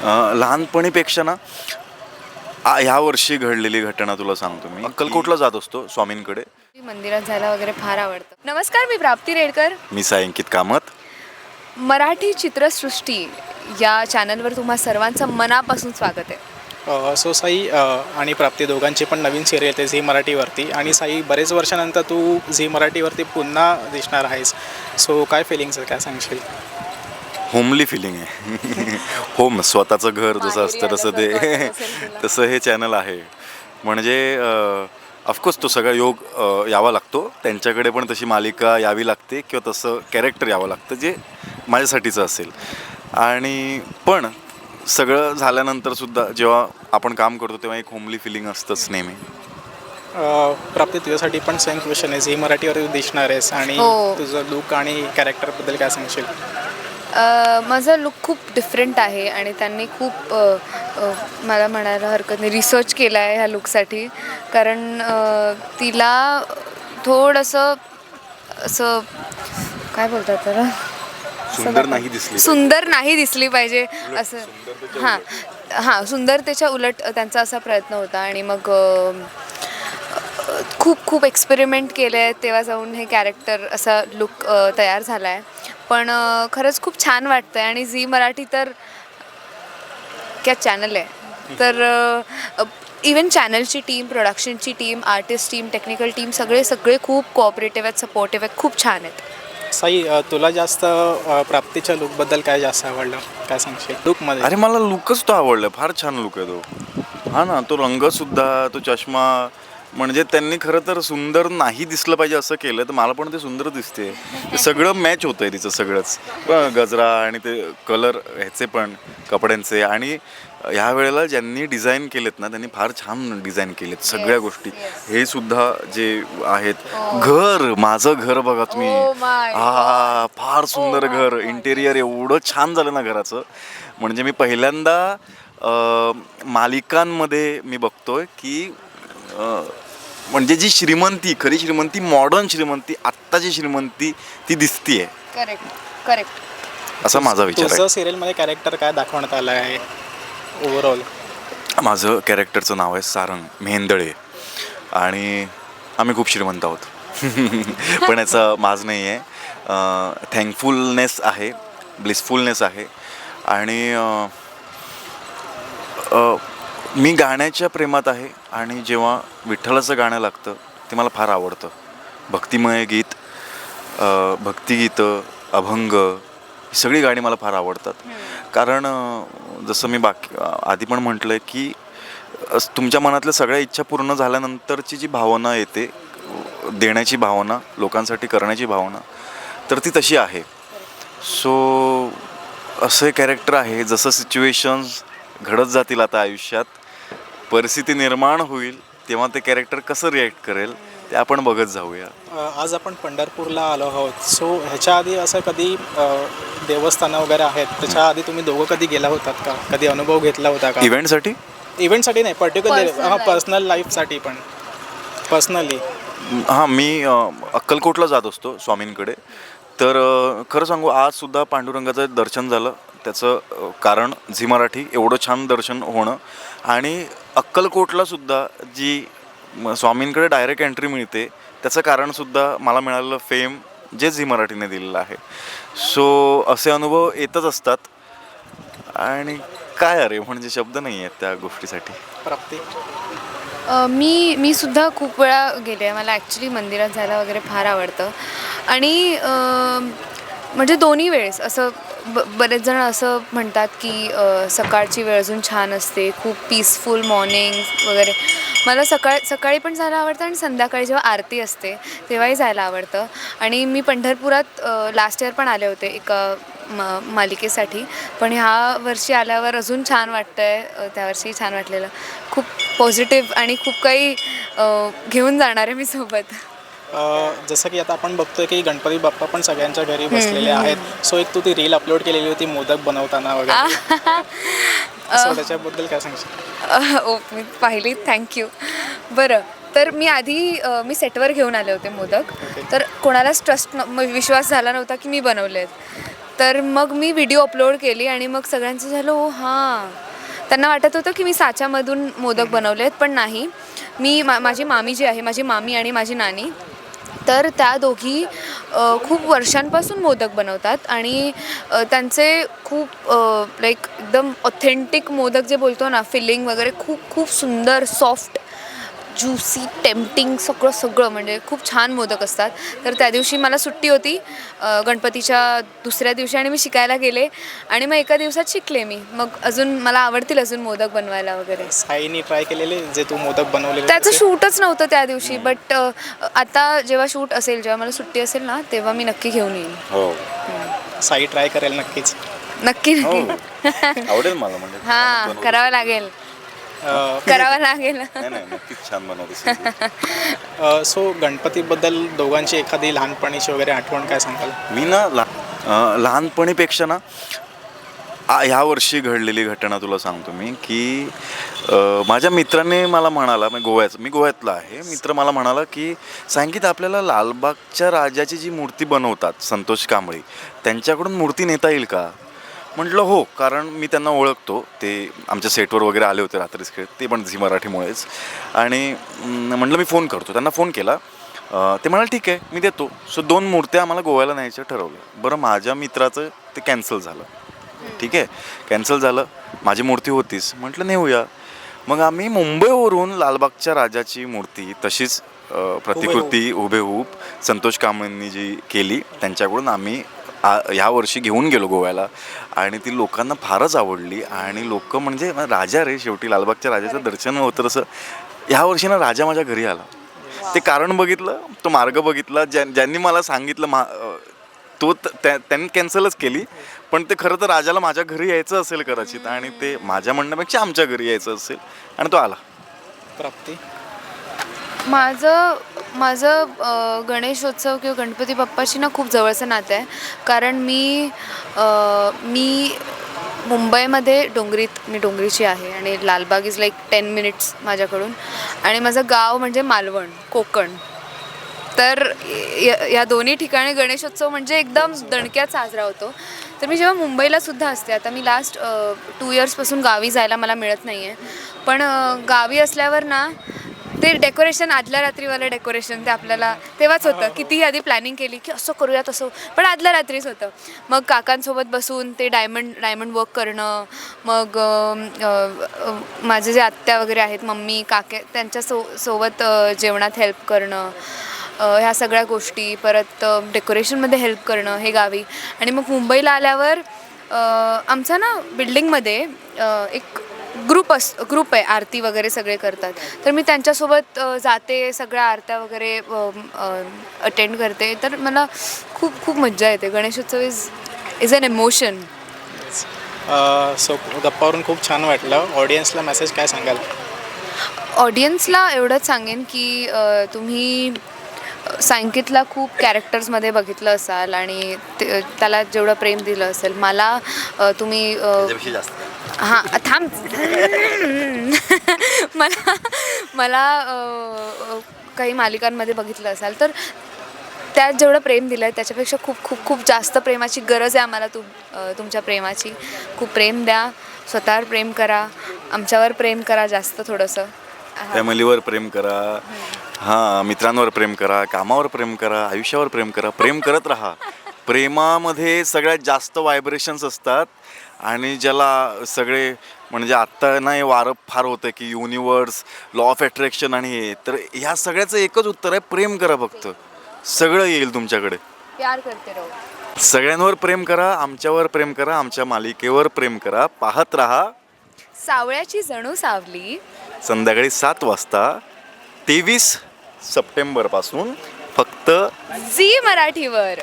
अं, लहानपणीपेक्षा ना आ- ह्या वर्षी घडलेली घटना तुला सांगतो मी. अक्कलकोटला जात असतो स्वामींकडे. मंदिरात जायला वगैरे फार आवडतं. नमस्कार मी प्राप्ती रेडकर. मी सायंकित कामत. मराठी चित्रसृष्टी या चॅनलवर तुम्हा सर्वांचं मनापासून स्वागत आहे. अ, सो साई अ, आणि प्राप्ती दोघांची पण नवीन सिरियल आहे झी मराठीवरती. आणि साई बरेच वर्षानंतर तू झी मराठीवरती पुन्हा दिसणार आहेस. सो काय फिलिंग्स आहे काय सांगशील? होमली फिलिंग आहे. होम स्वतःचं घर जसं असतं तसं ते. तसं हे चॅनल आहे. म्हणजे ऑफकोर्स तो सगळा योग यावा लागतो. त्यांच्याकडे पण तशी मालिका यावी लागते किंवा तसं कॅरेक्टर यावं लागतं जे माझ्यासाठीचं असेल. आणि पण सगळं झाल्यानंतर सुद्धा जेव्हा आपण काम करतो तेव्हा एक होमली फिलिंग असतंच नेहमी. अ, प्राप्ती तुझ्यासाठी पण सेम क्वेश्चन आहे. झी मराठीवरती तू दिसणार आहेस आणि हो. तुझं लुक आणि कॅरेक्टरबद्दल काय सांगशील? माझा लुक खूप डिफरंट आहे आणि त्यांनी खूप मला म्हणायला हरकत नाही रिसर्च केला आहे ह्या लुकसाठी कारण तिला थोडंसं असं काय बोलतात त्याला? सुंदर नाही दिसली सुंदर नाही दिसली पाहिजे असं. हां हां सुंदरतेच्या उलट त्यांचा असा प्रयत्न होता आणि मग खूप खूप एक्सपेरिमेंट केले आहेत तेव्हा जाऊन हे कॅरेक्टर असा लुक तयार झाला आहे पण खरंच खूप छान वाटतं आहे आणि झी मराठी तर क्या चॅनल आहे. तर इवन चॅनलची team प्रोडक्शनची team artist team technical team सगळे सगळे खूप कोऑपरेटिव्ह आहेत सपोर्टिव्ह आहेत खूप छान आहेत. साई तुला जास्त प्राप्तीच्या लुकबद्दल काय जास्त आवडलं? काय सांगशील? लुकमध्ये अरे मला लुकच तो आवडला. फार छान लुक आहे तो. हा ना तो रंग सुद्धा तो चष्मा म्हणजे त्यांनी खरं तर सुंदर नाही दिसलं पाहिजे असं केलं तर मला पण ते सुंदर दिसते. सगळं मॅच होतं आहे तिचं सगळंच. गजरा आणि ते कलर ह्याचे पण कपड्यांचे. आणि ह्या वेळेला ज्यांनी डिझाईन केलेत ना त्यांनी फार छान डिझाईन केलेत सगळ्या गोष्टी. हे सुद्धा जे आहेत घर माझं घर बघा तुम्ही. Oh हा फार सुंदर घर. इंटेरियर एवढं छान झालं ना घराचं. म्हणजे मी पहिल्यांदा मालिकांमध्ये मी बघतोय की म्हणजे जी श्रीमंती खरी श्रीमंती मॉडर्न श्रीमंती आत्ताची श्रीमंती ती दिसतीये. करेक्ट करेक्ट असा माझा विचार तुझं आहे सिरियलमध्ये कॅरेक्टर काय दाखवण्यात आलं आहे ओव्हरऑल माझं कॅरेक्टरचं नाव आहे सारंग मेहेंदळे. आणि आम्ही खूप श्रीमंत आहोत. पण याचं माज नाही आहे थँकफुलनेस आहे ब्लिसफुलनेस आहे. आणि अं, अं, मी गाण्याच्या प्रेमात आहे आणि जेव्हा विठ्ठलाचं गाणं लागतं ते मला फार आवडतं. भक्तिमय गीत भक्तिगीतं अभंग ही सगळी गाणी मला फार आवडतात. कारण जसं मी बाकी आधी पण म्हटलं आहे की तुमच्या मनातल्या सगळ्या इच्छा पूर्ण झाल्यानंतरची जी भावना येते देण्याची भावना लोकांसाठी करण्याची भावना तर ती तशी आहे. सो असं कॅरेक्टर आहे जसं सिच्युएशन्स घडत जातील आता आयुष्यात परिस्थिती निर्माण होईल तेव्हा ते कॅरेक्टर कसं रिॲक्ट करेल ते आपण बघत जाऊया. आज आपण पंढरपूरला आलो आहोत. सो ह्याच्या आधी असं कधी देवस्थानं वगैरे आहेत त्याच्या आधी तुम्ही दोघं कधी गेला होतात का? कधी अनुभव घेतला होता का? इव्हेंटसाठी इव्हेंटसाठी नाही पर्टिक्युलर हां. पर्सनल लाईफसाठी पण. पर्सनली हां मी अ, अक्कलकोटला जात असतो स्वामींकडे. तर अ, खरं सांगू आजसुद्धा पांडुरंगाचं दर्शन झालं. त्याचं अ, कारण झी मराठी एवढं छान दर्शन होणं. आणि अक्कलकोटला सुद्धा जी म- स्वामींकडे डायरेक्ट एंट्री मिळते त्याचं कारणसुद्धा मला मिळालेलं फेम जे झी मराठीने दिलेलं आहे. सो असे अनुभव येतच असतात. आणि काय अरे म्हणजे शब्द नाही आहेत त्या गोष्टीसाठी. प्राप्ती. मी मी सुद्धा खूप वेळा गेले आहे. मला ॲक्च्युली मंदिरात जायला वगैरे फार आवडतं. आणि म्हणजे दोन्ही वेळेस असं ब बरेच जण असं म्हणतात की सकाळची वेळ अजून छान असते खूप पीसफुल मॉर्निंग वगैरे. मला सकाळ सकाळी पण जायला आवडतं आणि संध्याकाळी जेव्हा आरती असते तेव्हाही जायला आवडतं. आणि मी पंढरपुरात लास्ट इयर पण आले होते एका म मालिकेसाठी. पण ह्या वर्षी आल्यावर अजून छान वाटतं आहे त्यावर्षी छान वाटलेलं. खूप पॉझिटिव्ह आणि खूप काही घेऊन जाणार आहे मी सोबत. जसं की आता आपण बघतोय की गणपती बाप्पा पण सगळ्यांच्या घरी बसलेले आहेत. सो एक तू ती रील अपलोड केलेली होती मोदक बनवताना वगैरे. त्याच्याबद्दल काय सांगशील? ओ मी पाहिली. थँक्यू बरं तर मी आधी अ, मी सेटवर घेऊन आले होते मोदक. तर कोणालाच ट्रस्ट विश्वास झाला नव्हता की मी बनवले आहेत. तर मग मी व्हिडिओ अपलोड केली आणि मग सगळ्यांचं झालं ओ हां. त्यांना वाटत होतं की मी साच्यामधून मोदक बनवले आहेत पण नाही. मी मा माझी मामी जी आहे माझी मामी आणि माझी नानी तर त्या दोघी खूप वर्षांपासून मोदक बनवतात आणि त्यांचे खूप लाईक एकदम ऑथेंटिक मोदक जे बोलतो ना फिलिंग वगैरे खूप खूप सुंदर सॉफ्ट ज्युसी टेम्पटिंग सगळं सगळं. म्हणजे खूप छान मोदक असतात. तर त्या दिवशी मला सुट्टी होती. गणपतीच्या दुसऱ्या दिवशी आणि मी शिकायला गेले. आणि मग एका दिवसात शिकले मी. मग अजून मला आवडतील अजून मोदक बनवायला वगैरे. साईनी ट्राय केलेले जे तू मोदक बनवलेले त्याचं? शूटच नव्हतं त्या दिवशी. बट आता जेव्हा शूट असेल जेव्हा मला सुट्टी असेल ना तेव्हा मी नक्की घेऊन येईन. हो. साई ट्राय करेल नक्कीच. नक्की हो. नक्की आवडेल मला म्हणजे. हां. करावं लागेल. करावं लागेल. नाही नाही नक्कीच छान बनवते सो गणपतीबद्दल दोघांची एखादी लहानपणीची वगैरे आठवण काय सांगाल? मी ना लहानपणीपेक्षा ना ह्या वर्षी घडलेली घटना तुला सांगतो मी की अं, माझ्या मित्राने मला म्हणाला मी गोव्याचं मी गोव्यातला आहे. मित्र मला म्हणाला की सांगित आपल्याला लालबागच्या राजाची जी मूर्ती बनवतात संतोष कांबळे त्यांच्याकडून मूर्ती नेता येईल का? म्हटलं हो कारण मी त्यांना ओळखतो. ते आमच्या सेटवर वगैरे आले होते रात्रीच खेळ ते पण झी मराठीमुळेच. आणि म्हटलं मी फोन करतो. त्यांना फोन केला. ते म्हणाले ठीक आहे मी देतो. सो दोन मूर्त्या आम्हाला गोव्याला न्यायचं ठरवलं. बरं माझ्या मित्राचं ते कॅन्सल झालं. ठीक आहे? कॅन्सल झालं. माझी मूर्ती होतीच. म्हटलं नेऊया. मग आम्ही मुंबईवरून लालबागच्या राजाची मूर्ती तशीच प्रतिकृती हुबेहूब संतोष कांबळेंनी जी केली त्यांच्याकडून आम्ही आ- ह्या वर्षी घेऊन गेलो गोव्याला. आणि ती लोकांना फारच आवडली. आणि लोक म्हणजे राजा रे शेवटी लालबागच्या राजाचं दर्शन होतं तसं. ह्या वर्षी ना राजा माझ्या घरी आला. ते कारण बघितलं तो मार्ग बघितला. ज्या ज्यांनी मला सांगितलं मा तो त- त्या- त्यांनी कॅन्सलच केली. पण ते खरं तर राजाला माझ्या घरी यायचं असेल कदाचित आणि ते माझ्या म्हणण्यापेक्षा आमच्या घरी यायचं असेल आणि तो आला. प्राप्ती? माझं माझं गणेशोत्सव किंवा गणपती बाप्पाशी ना खूप जवळचं नातं आहे. कारण मी मी मुंबईमध्ये डोंगरीत मी डोंगरीची आहे आणि Lalbaug is like ten minutes माझ्याकडून. आणि माझं गाव म्हणजे मालवण कोकण. तर या या दोन्ही ठिकाणी गणेशोत्सव म्हणजे एकदम दणक्यात साजरा होतो. तर मी जेव्हा मुंबईला सुद्धा असते आता मी लास्ट टू इयर्सपासून गावी जायला मला मिळत नाही आहे पण गावी असल्यावर ना ते डेकोरेशन आदल्या रात्रीवालं डेकोरेशन ते आपल्याला तेव्हाच होतं. कितीही आधी प्लॅनिंग केली की असं करूया तसं. पण आदल्या रात्रीच होतं. मग काकांसोबत बसून ते डायमंड डायमंड वर्क करणं मग माझे जे आत्या वगैरे आहेत मम्मी काके त्यांच्या सो सोबत जेवणात हेल्प करणं ह्या सगळ्या गोष्टी परत डेकोरेशनमध्ये हेल्प करणं हे गावी. आणि मग मुंबईला आल्यावर आमचा ना बिल्डिंगमध्ये एक ग्रुप अस ग्रुप आहे आरती वगैरे सगळे करतात. तर मी त्यांच्यासोबत जाते सगळ्या आरत्या वगैरे अटेंड करते. तर मला खूप खूप मज्जा येते. Ganeshotsav is is an emotion so गप्पावरून खूप छान वाटलं. ऑडियन्सला मेसेज काय सांगाल? ऑडियन्सला एवढंच सांगेन की तुम्ही सांकेतला खूप कॅरेक्टर्समध्ये बघितलं असाल आणि ते- त्याला जेवढं प्रेम दिलं असेल. मला तुम्ही हां थांब. मला मला काही मालिकांमध्ये बघितलं असाल तर त्यात जेवढं प्रेम दिलं आहे त्याच्यापेक्षा खूप खूप खूप जास्त प्रेमाची गरज आहे आम्हाला तुम तुमच्या प्रेमाची. खूप प्रेम द्या स्वतःवर प्रेम करा आमच्यावर प्रेम करा जास्त थोडंसं. फॅमिलीवर प्रेम करा. हां मित्रांवर प्रेम करा कामावर प्रेम करा आयुष्यावर प्रेम करा प्रेम करत राहा. प्रेमामध्ये सगळ्यात जास्त व्हायब्रेशन्स असतात आणि ज्याला सगळे म्हणजे आत्ता नाही वारं फार होतं की युनिवर्स लॉ ऑफ अट्रॅक्शन आणि हे तर ह्या सगळ्याचं एकच उत्तर आहे प्रेम करा फक्त. सगळं येईल तुमच्याकडे. प्यार करते राहू. सगळ्यांवर प्रेम करा आमच्यावर प्रेम करा आमच्या मालिकेवर प्रेम करा. पाहत राहा. सावळ्याची जणू सावली. संध्याकाळी सात वाजता तेवीस सप्टेंबरपासून फक्त झी मराठीवर.